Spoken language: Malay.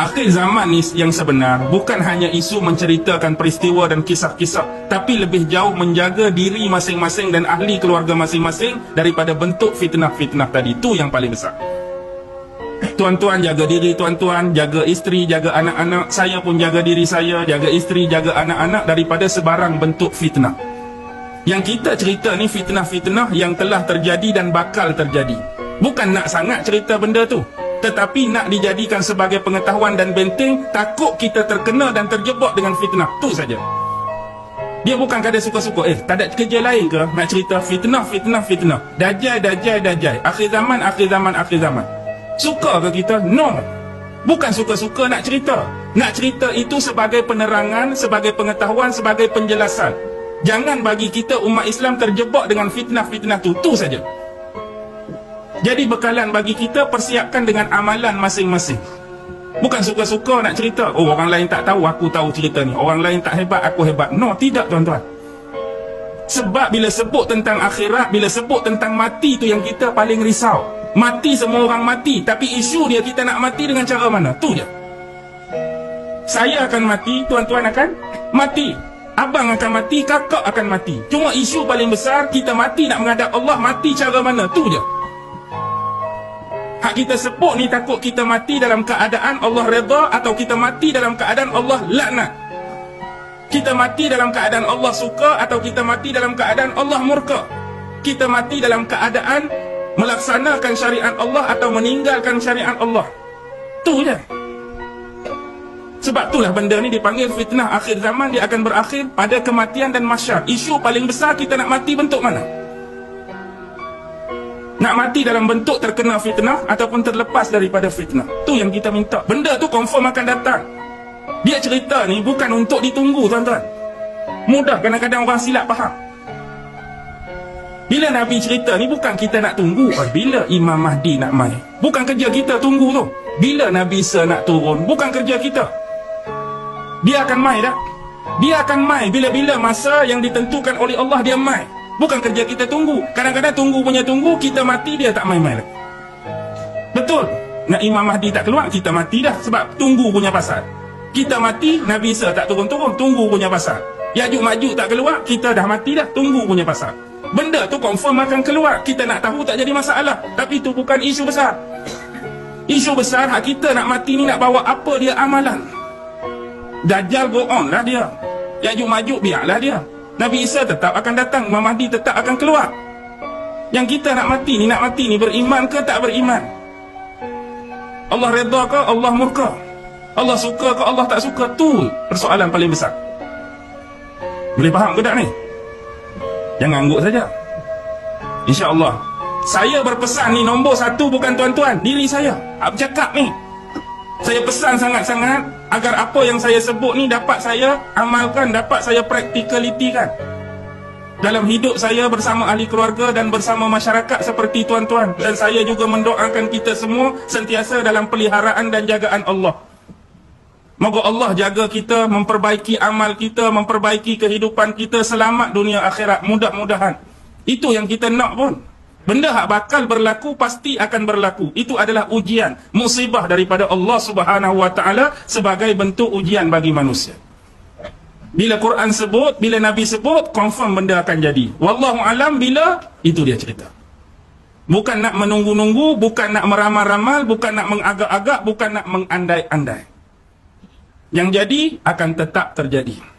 Akhir zaman ni yang sebenar bukan hanya isu menceritakan peristiwa dan kisah-kisah tapi lebih jauh menjaga diri masing-masing dan ahli keluarga masing-masing daripada bentuk fitnah-fitnah tadi itu yang paling besar. Tuan-tuan jaga diri tuan-tuan, jaga isteri, jaga anak-anak, saya pun jaga diri saya, jaga isteri, jaga anak-anak daripada sebarang bentuk fitnah. Yang kita cerita ni fitnah-fitnah yang telah terjadi dan bakal terjadi. Bukan nak sangat cerita benda tu tetapi nak dijadikan sebagai pengetahuan dan benteng takut kita terkena dan terjebak dengan fitnah. Tu saja. Dia bukan kada suka-suka. Eh tak ada kerja lain ke nak cerita fitnah fitnah fitnah? Dajjal dajjal dajjal. Akhir zaman akhir zaman akhir zaman. Suka ke kita? No. Bukan suka-suka nak cerita. Nak cerita itu sebagai penerangan sebagai pengetahuan sebagai penjelasan. Jangan bagi kita umat Islam terjebak dengan fitnah-fitnah tu. Tu saja jadi bekalan bagi kita persiapkan dengan amalan masing-masing. Bukan suka-suka nak cerita. Oh orang lain tak tahu, aku tahu cerita ni. Orang lain tak hebat, aku hebat. No, tidak tuan-tuan. Sebab bila sebut tentang akhirat, bila sebut tentang mati tu yang kita paling risau. Mati semua orang mati. Tapi isu dia kita nak mati dengan cara mana? Tu je. Saya akan mati, tuan-tuan akan mati. Abang akan mati, kakak akan mati. Cuma isu paling besar, kita mati nak menghadap Allah, mati cara mana? Tu je. Hak kita sebut ni takut kita mati dalam keadaan Allah redha atau kita mati dalam keadaan Allah laknat. Kita mati dalam keadaan Allah suka atau kita mati dalam keadaan Allah murka. Kita mati dalam keadaan melaksanakan syariat Allah atau meninggalkan syariat Allah. Tu je. Sebab itulah benda ni dipanggil fitnah akhir zaman dia akan berakhir pada kematian dan masyar. Isu paling besar kita nak mati bentuk mana? Nak mati dalam bentuk terkena fitnah ataupun terlepas daripada fitnah. Tu yang kita minta. Benda tu confirm akan datang. Dia cerita ni bukan untuk ditunggu tuan-tuan. Mudah kadang-kadang orang silap faham. Bila Nabi cerita ni bukan kita nak tunggu. Bila Imam Mahdi nak mai. Bukan kerja kita tunggu tu. Bila Nabi Isa nak turun. Bukan kerja kita. Dia akan mai dah. Dia akan mai bila-bila masa yang ditentukan oleh Allah dia mai. Bukan kerja kita tunggu. Kadang-kadang tunggu punya tunggu, kita mati dia tak main-main. Betul. Nak Imam Mahdi tak keluar, kita mati dah sebab tunggu punya pasal. Kita mati, Nabi Isa tak turun-turun, tunggu punya pasal. Yajuk maju tak keluar, kita dah mati dah, tunggu punya pasal. Benda tu confirm akan keluar. Kita nak tahu tak jadi masalah. Tapi itu bukan isu besar. Isu besar, hak kita nak mati ni nak bawa apa dia amalan. Dajjal go on lah dia. Yajuk maju biarlah dia. Nabi Isa tetap akan datang Imam Mahdi tetap akan keluar. Yang kita nak mati ni Nak mati ni beriman ke tak beriman? Allah redha ke Allah murka? Allah suka ke Allah tak suka? Tu persoalan paling besar. Boleh faham ke tak ni? Jangan angguk saja. InsyaAllah. Saya berpesan ni nombor satu bukan tuan-tuan. Diri saya. Apa cakap ni Saya pesan sangat-sangat agar apa yang saya sebut ni dapat saya amalkan, dapat saya practicality kan. Dalam hidup saya bersama ahli keluarga dan bersama masyarakat seperti tuan-tuan dan saya juga mendoakan kita semua sentiasa dalam peliharaan dan jagaan Allah. Moga Allah jaga kita, memperbaiki amal kita, memperbaiki kehidupan kita selamat dunia akhirat mudah-mudahan. Itu yang kita nak pun. Benda hak bakal berlaku pasti akan berlaku. Itu adalah ujian, musibah daripada Allah Subhanahu Wa Taala sebagai bentuk ujian bagi manusia. Bila Quran sebut, bila Nabi sebut, confirm benda akan jadi. Wallahu alam bila itu dia cerita. Bukan nak menunggu-nunggu, bukan nak meramal-ramal, bukan nak mengagak-agak, bukan nak mengandai-andai. Yang jadi akan tetap terjadi.